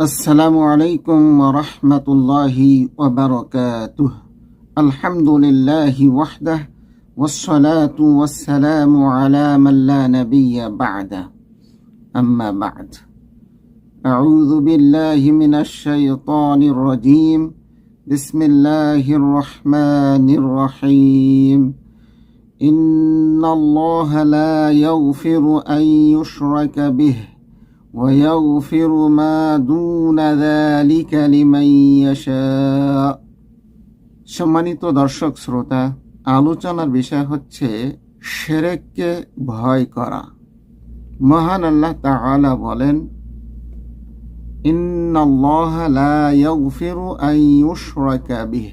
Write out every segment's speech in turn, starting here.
السلام عليكم ورحمة الله وبركاته. الحمد لله وحده والصلاة والسلام على من لا نبي بعده. أما بعد أعوذ بالله من الشيطان الرجيم. بسم الله الرحمن الرحيم. إن الله لا يغفر أن يشرك به. ويغفر ما دون ذلك لمن يشاء সম্মানিত দর্শক শ্রোতা আলোচনার বিষয় হচ্ছে সেরেককে ভয় করা মহান আল্লাহ তাআলা বলেন إن الله لا يغفر أن يشرك به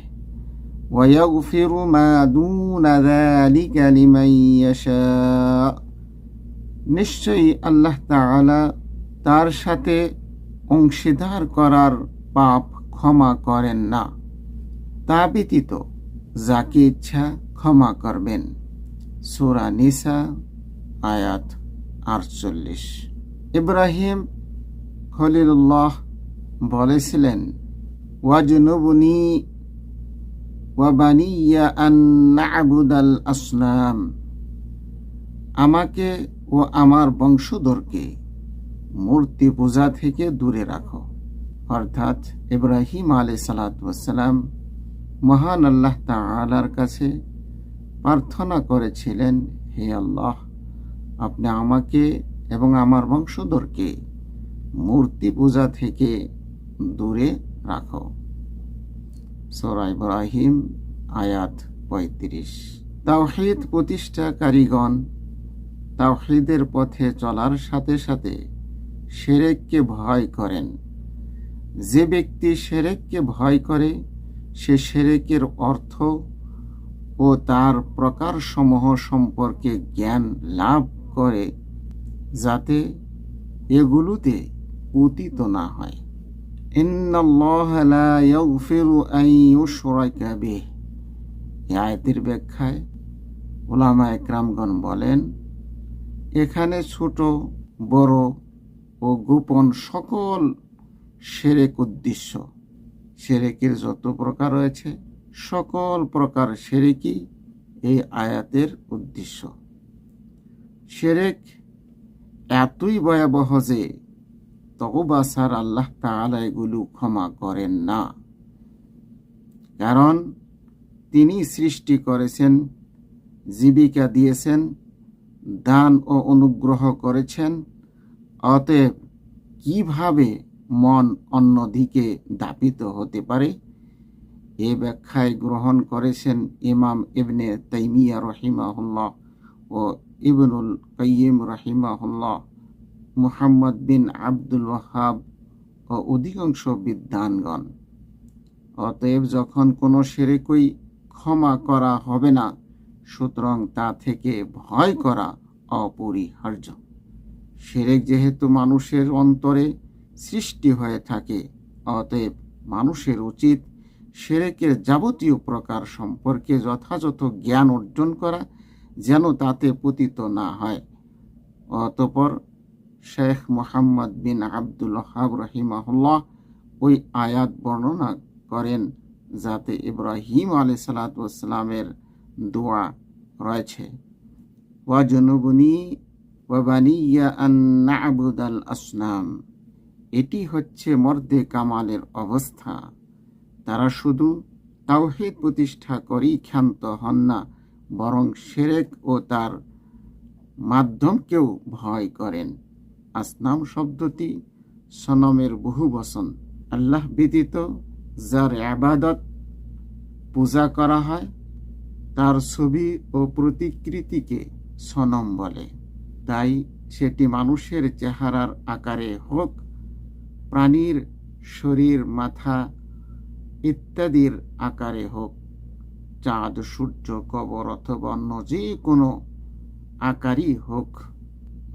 ويغفر ما دون ذلك لمن يشاء নিশ্চয়ই আল্লাহ তাআলা তার সাথে অংশীদার করার পাপ ক্ষমা করেন না। তা ব্যতীত যাকে ইচ্ছা ক্ষমা করবেন। সুরা নিসা, আয়াত আটচল্লিশ। ইব্রাহিম খলিলুল্লাহ বলেছিলেন, ওয়াজনুবনি আসনাম। আমাকে ও আমার বংশধরকে মূর্তি পূজা থেকে দূরে রাখো। অর্থাৎ ইব্রাহিম আলি সালাতাম মহান আল্লাহ তালার কাছে প্রার্থনা করেছিলেন, হে আল্লাহ, আপনি আমাকে এবং আমার বংশধরকে মূর্তি পূজা থেকে দূরে রাখো। সোরা ইব্রাহিম, আয়াত পঁয়ত্রিশ। তাওহিদ প্রতিষ্ঠা প্রতিষ্ঠাকারীগণ তাওহিদের পথে চলার সাথে সাথে সেরেককে ভয় করেন। যে ব্যক্তি সেরেককে ভয় করে, সে সেরেকের অর্থ ও তার প্রকারসমূহ সম্পর্কে জ্ঞান লাভ করে যাতে এগুলোতে পতিত না হয়। আয়তের ব্যাখ্যায় ওলামা একরামগণ বলেন, এখানে ছোট, বড় ও গোপন সকল সেরেক উদ্দেশ্য। সেরেকের যত প্রকার রয়েছে, সকল প্রকার সেরেকই এই আয়াতের উদ্দেশ্য। সেরেক এতই ভয়াবহ যে তবাসার আল্লাহ তাআলা এগুলো ক্ষমা করেন না। কারণ তিনি সৃষ্টি করেছেন, জীবিকা দিয়েছেন, দান ও অনুগ্রহ করেছেন অতএব কীভাবে মন অন্যদিকে দাপিত হতে পারে? এ ব্যাখ্যায় গ্রহণ করেছেন ইমাম ইবনে তাইমিয়া রহিমাহুল্লাহ ও ইবনুল কাইম রহিমাহুল্লাহ। মুহাম্মদ বিন আব্দুল ওয়াহাব ও অধিকাংশ বিদ্যানগণ অতএব যখন কোনো সেরেকই ক্ষমা করা হবে না, সুতরাং তা থেকে ভয় করা অপরিহার্য। সেরেক যেহেতু মানুষের অন্তরে সৃষ্টি হয়ে থাকে, অতএব মানুষের উচিত সেরেকের যাবতীয় প্রকার সম্পর্কে যথাযথ জ্ঞান অর্জন করা যেন তাতে পতিত না হয়। অতপর Sheikh Muhammad bin Abdul Wahhab রহিমাহুল্লাহ ওই আয়াত বর্ণনা করেন যাতে ইব্রাহিম আলি সালাতামের দোয়া রয়েছে। ওয়াজনুবনি আসনাম। এটি হচ্ছে মর্দে কামালের অবস্থা। তারা শুধু তাওহিদ প্রতিষ্ঠা করেই ক্ষান্ত হন না, বরং সেরেক ও তার মাধ্যমকেও ভয় করেন। আসনাম শব্দটি সনমের বহু বসন আল্লাহ ব্যতীত যার আবাদত পূজা করা হয়, তার ছবি ও প্রতিকৃতিকে সনম বলে। তাই সেটি মানুষের চেহারার আকারে হোক, প্রাণীর শরীর, মাথা ইত্যাদির আকারে হোক, চাঁদ, সূর্য, কবর অথবা অন্য যে কোনো আকারই হোক।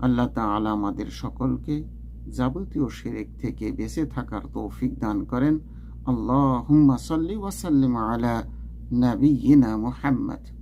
আল্লাহ তাআলা আমাদের সকলকে যাবতীয় শিরেক থেকে বেঁচে থাকার তৌফিক দান করেন। আল্লাহ সাল্লি ওয়াসাল্লিম আলা নবীনা মুহাম্মদ।